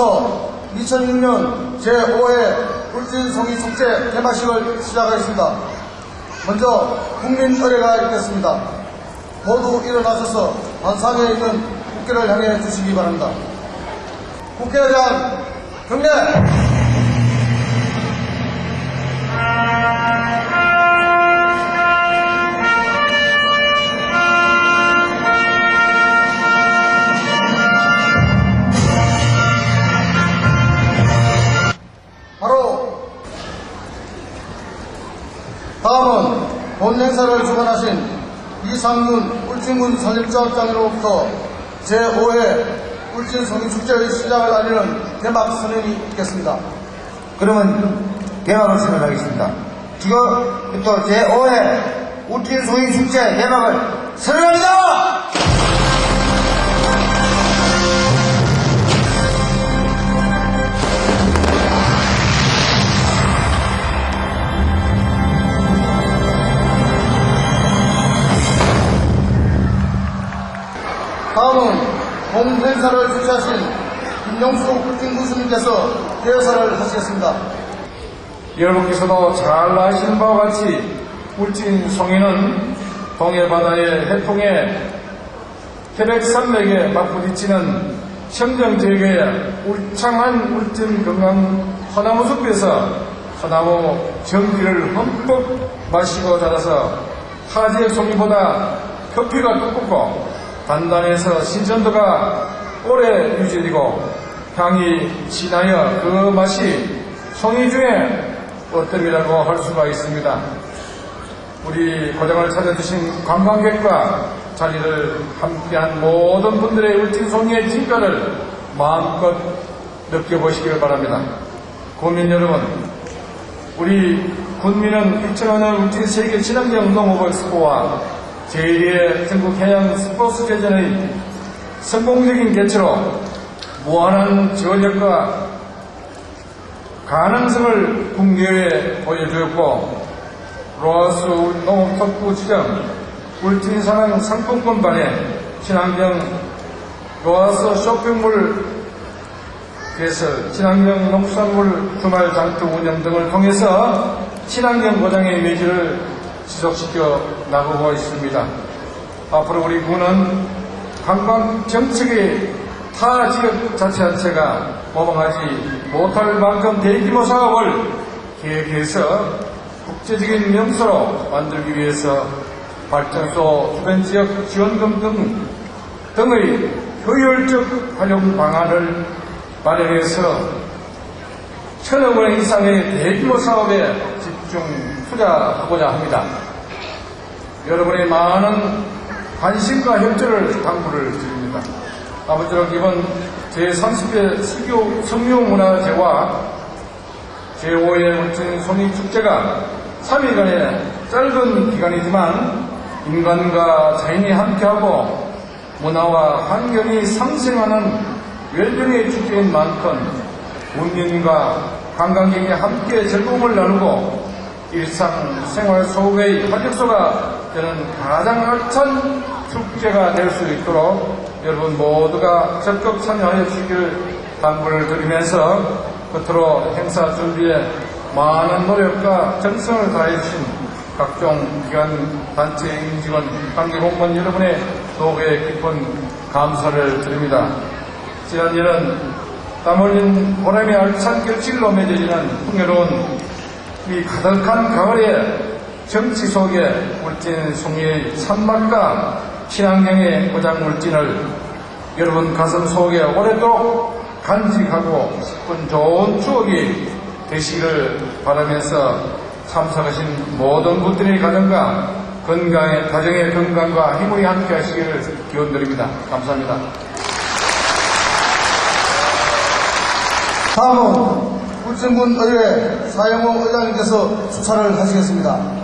지금부터 2006년 제5회 울진성의 축제 개막식을 시작하겠습니다. 먼저 국민 의례가 있겠습니다. 모두 일어나셔서 반상에 있는 국회를 향해 주시기 바랍니다. 국회의장 경례! 다음은 본 행사를 주관하신 이상윤 울진군 산림자원장으로부터 제5회 울진 성인축제의 시작을 알리는 개막 선언이 있겠습니다. 그러면 개막을 선언하겠습니다. 지금부터 제5회 울진 소인 축제 개막을 선언합니다! 본 행사를 주최하신 김영수 울진군수님께서 개사를 하시겠습니다. 여러분께서도 잘 아시는 바와 같이 울진 송이는 동해바다의 해풍에 태백산맥에 맞부딪히는 청정지역의 울창한 울진 건강 소나무 숲에서 소나무 전기를 흠뻑 마시고 자라서 타 지역 송이보다 표피가 두껍고 단단해서 신선도가 오래 유지되고 향이 진하여 그 맛이 송이 중에 어뜸이라고 할 수가 있습니다. 우리 고장을 찾아주신 관광객과 자리를 함께한 모든 분들의 울진 송이의 진가를 마음껏 느껴보시길 바랍니다. 국민 여러분, 우리 군민은 2005년 울진 세계 친환경 운동 오버 엑스포와 제1회 전국 해양 스포츠 대전의 성공적인 개최로 무한한 전력과 가능성을 국내에 보여주었고 로하스 농업특구 지정 울진산항 상품권 발행 친환경 로하스 쇼핑몰 개설 친환경 농수산물 주말 장터 운영 등을 통해서 친환경 보장의 매질을 지속시켜 나가고 있습니다. 앞으로 우리 군은 관광 정책의 타 지역 자치단체가 모방하지 못할 만큼 대규모 사업을 계획해서 국제적인 명소로 만들기 위해서 발전소 주변 지역 지원금 등 등의 효율적 활용 방안을 마련해서 천억 원 이상의 대규모 사업에 집중 투자하고자 합니다. 여러분의 많은 관심과 협조를 당부를 드립니다. 아무쪼록 이번 제30회 수교 성묘문화제와 제5회 울진 송이축제가 3일간의 짧은 기간이지만 인간과 자연이 함께하고 문화와 환경이 상생하는 웰빙의 축제인 만큼 국민과 관광객이 함께 즐거움을 나누고 일상생활 속의 활력소가 되는 가장 알찬 축제가 될 수 있도록 여러분 모두가 적극 참여하여 주시기를 당부를 드리면서 끝으로 행사 준비에 많은 노력과 정성을 다해 주신 각종 기관, 단체 임직원, 관계 공무원 여러분의 노고에 깊은 감사를 드립니다. 지난해는 땀 흘린 보람의 알찬 결실로 맺어지는 풍요로운 이 가득한 가을에 정치 속에 울진 송이의 산막과 친환경의 고장 물진을 여러분 가슴 속에 오랫도록 간직하고 싶은 좋은 추억이 되시기를 바라면서 참석하신 모든 분들의 가정과 건강의 가정의 건강과 힘을 함께 하시기를 기원 드립니다. 감사합니다. 다음은 울진군 의회 사영호 의장님께서 수사를 하시겠습니다.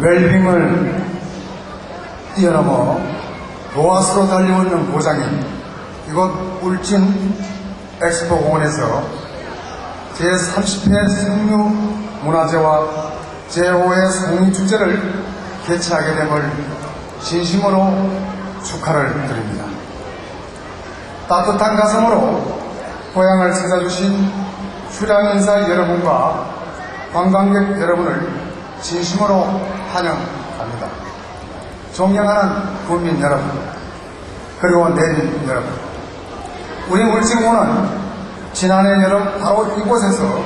웰빙을 뛰어넘어 로아스로 달려오는 보장인 이곳 울진 엑스포 공원에서 제30회 생류 문화제와 제5회 송이축제를 개최하게 됨을 진심으로 축하를 드립니다. 따뜻한 가슴으로 고향을 찾아주신 휴양인사 여러분과 관광객 여러분을 진심으로 환영합니다. 존경하는 국민 여러분, 그리고 내린 여러분, 우리 울진군은 지난해 여름 바로 이곳에서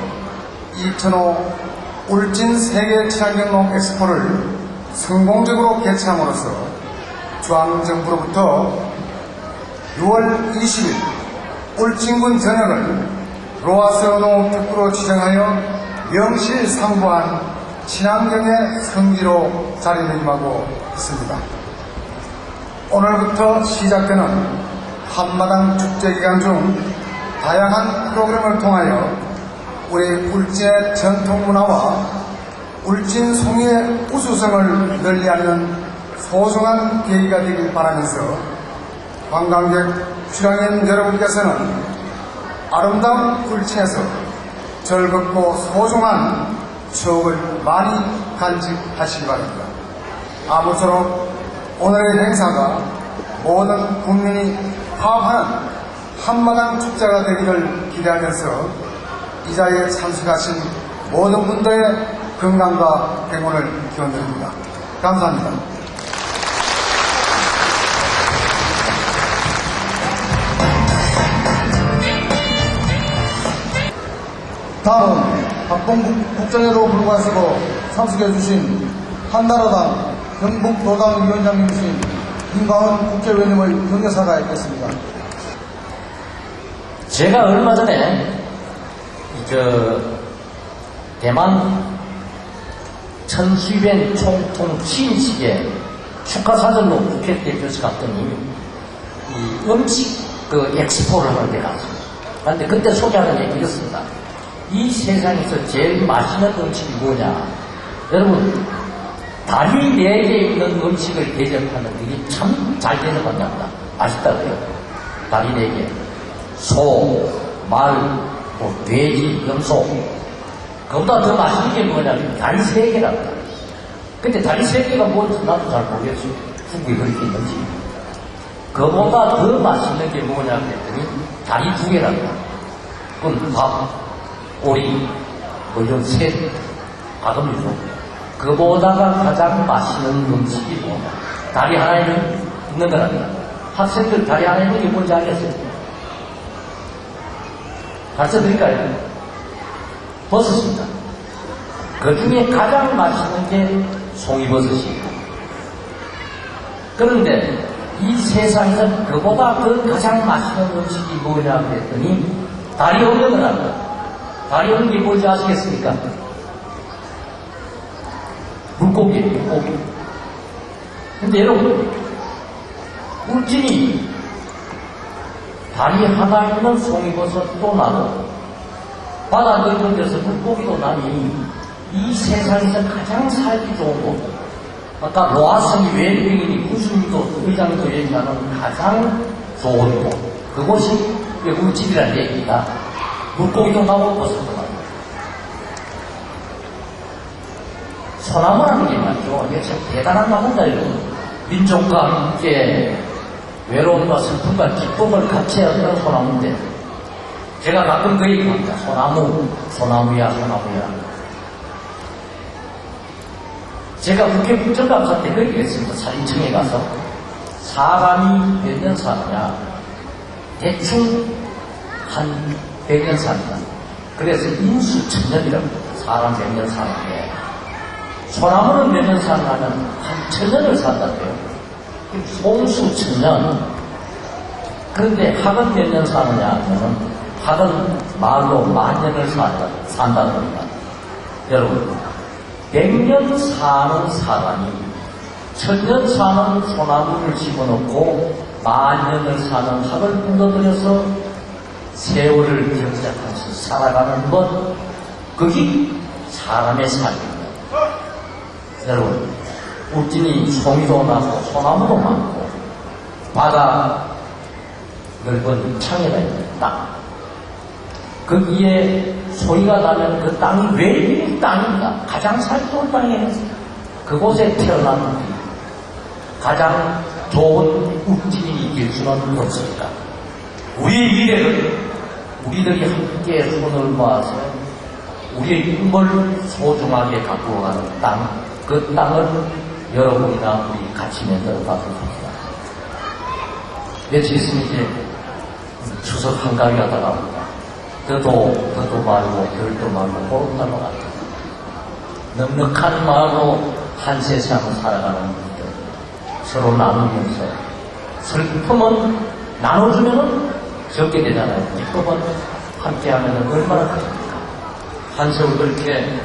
2005 울진 세계 친환경농 엑스포를 성공적으로 개최함으로써 중앙정부로부터 6월 20일 울진군 전역을 로아스노 특구로 지정하여 명실상부한 친환경의 성지로 자리매김하고 있습니다. 오늘부터 시작되는 한마당 축제 기간 중 다양한 프로그램을 통하여 우리 울진의 전통 문화와 울진 송이의 우수성을 알리는 소중한 계기가 되길 바라면서 관광객 출향인 여러분께서는 아름다운 울진에서 즐겁고 소중한 추억을 많이 간직하시기 바랍니다. 아무쪼록 오늘의 행사가 모든 국민이 화합하는 한마당 축제가 되기를 기대하면서 이 자리에 참석하신 모든 분들의 건강과 행운을 기원드립니다. 감사합니다. 다음은 박봉국 국정회로 불과하시고 참석해주신 한나라당 경북노당 위원장님이신 김광은 국회의원님의 경례사가 있겠습니다. 제가 얼마 전에 저 대만 천수변 총통 취임식에 축하사절로 국회 대표서 갔더니 이 음식 그 엑스포를 하는 데 갔습니다. 그런데 그때 소개하는 얘기 이렇습니다. 이 세상에서 제일 맛있는 음식이 뭐냐? 여러분 다리 네 개 있는 음식을 대접하는 일이 참잘 되는 겁니다. 맛있다고요. 다리 네 개. 소, 말, 뭐 돼지, 염소. 그보다 더 맛있는 게 뭐냐면 다리 세 개랍니다. 근데 다리 세 개가 뭔지 나도 잘 모르겠어요. 중국에 그렇게 있는지. 그보다 더 맛있는 게 뭐냐 그랬더니 다리 두 개랍니다. 그건 밥, 오리, 뭐 이런 새, 밥음이죠. 그보다가 가장 맛있는 음식이 뭐냐. 다리 하나에는 있는 거랍니다. 학생들 다리 하나에 있는 게 뭔지 알겠어요? 가르쳐 드릴까요? 버섯입니다. 그 중에 가장 맛있는 게 송이버섯이에요. 그런데 이 세상에서 그보다 그 가장 맛있는 음식이 뭐냐 그랬더니 다리 없는 거랍니다. 다리 없는 게 뭔지 아시겠습니까? 물고기, 물고기. 근데 여러분, 울진이 다리 하나 있는 송이버섯도 나고 바다 넓은 데서 물고기도 나니 이 세상에서 가장 살기 좋은 곳 아까 로아성이 외국인이 90도 의장도 얘기하는 가장 좋은 곳 그곳이 울진이라는 얘기입니다 물고기도 나고 버섯도 나고 소나무라는 게 말이죠 이게 참 대단한 나무다 여러분 민족과 함께 외로움과 슬픔과 기쁨을 같이 하는 소나무인데 제가 가끔 그 얘기 합니다. 소나무, 소나무야, 소나무야. 제가 국회 국정감 갈때 그 얘기했습니다. 사진청에 가서 사람이 몇 년 사느냐 대충 한 100년 산다. 그래서 인수 천년이라고 합니다. 사람 몇년 사는데 소나무는 몇 년 사냐면 한 천년을 산다고요. 송수 천년. 그런데 학은 몇 년 사느냐 하면은 학은 말로 만년을 산다, 산다는 겁니다. 여러분, 백년 사는 사람이 천년 사는 소나무를 집어넣고 만년을 사는 학을 묻어들여서 세월을 경작하면서 살아가는 것, 그게 사람의 삶입니다. 여러분, 울진이 송이도 나고 소나무도 많고 바다 넓은 창에다 있는 땅. 거기에 소리가 나면 그 땅이 왜 이 땅인가? 가장 좋은 땅이에요. 그곳에 태어난 우리 가장 좋은 울진이 이길 수는 없습니다. 우리의 미래를 우리들이 함께 손을 모아서 우리의 꿈을 소중하게 갖고 가는 땅, 그 땅을 여러분이나 우리 같이 만들어가도록 합니다. 며칠 있으면 이제 추석 한가위가 다가옵니다. 더도, 더도 말고, 별도 말고, 보름달로 같아요. 넉넉한 마음으로 한 세상을 살아가는 분들 서로 나누면서 슬픔은 나눠주면은 적게 되잖아요. 기쁨은 함께 하면 얼마나 좋습니까? 한 세월 그렇게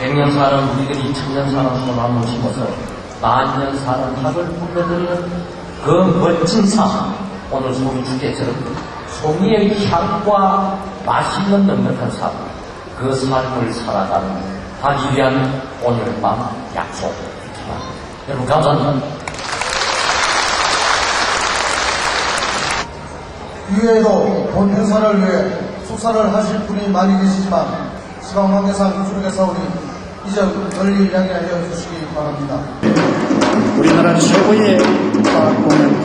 백년 사는 우리들이 천년 사는 소나무 심어서 만년 사는 학을 불러들이는 그 멋진 삶 오늘 소리 주제처럼 송이의 향과 맛있는 넉넉한 삶 그 삶을 살아가는 하기 위한 오늘 밤 약속 여러분 감사합니다. 이외에도 본 행사를 위해 축사를 하실 분이 많이 계시지만 시간 관계상 주력사오니 이점 널리 양해하여 주시기 바랍니다. 우리나라 최고의 과학 공연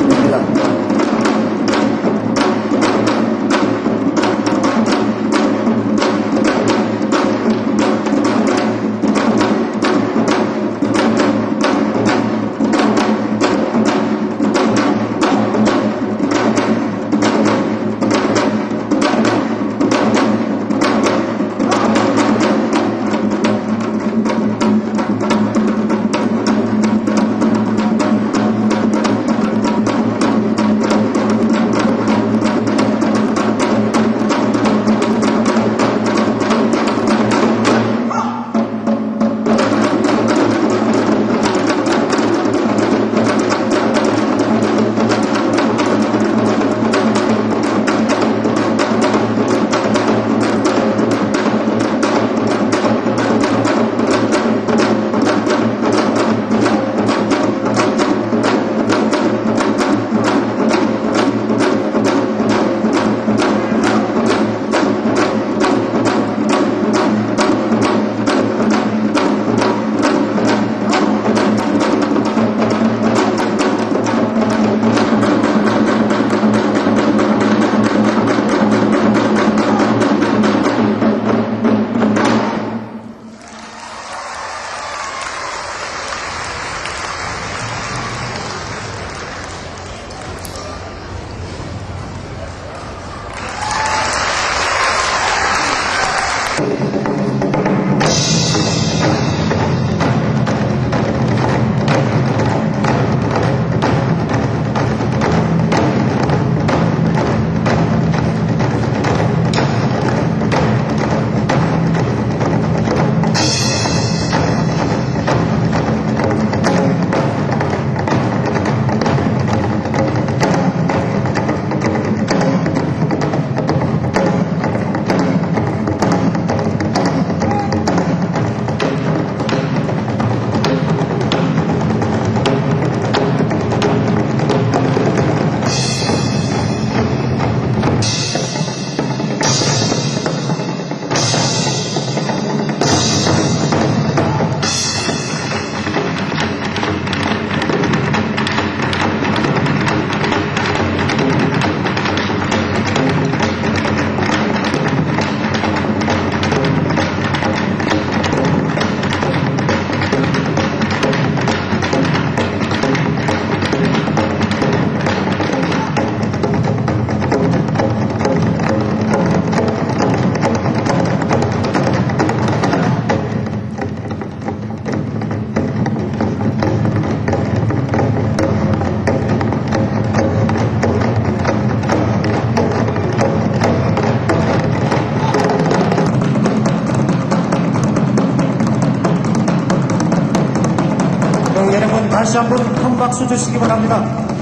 다시 한번 큰 박수 주시기 바랍니다.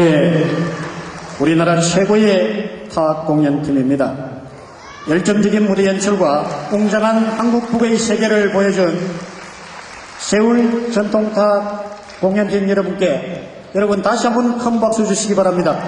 네, 우리나라 최고의 타악 공연팀입니다. 열정적인 무대 연출과 웅장한 한국 북의 세계를 보여준 세울 전통 타악 공연팀 여러분께 여러분 다시 한번 큰 박수 주시기 바랍니다.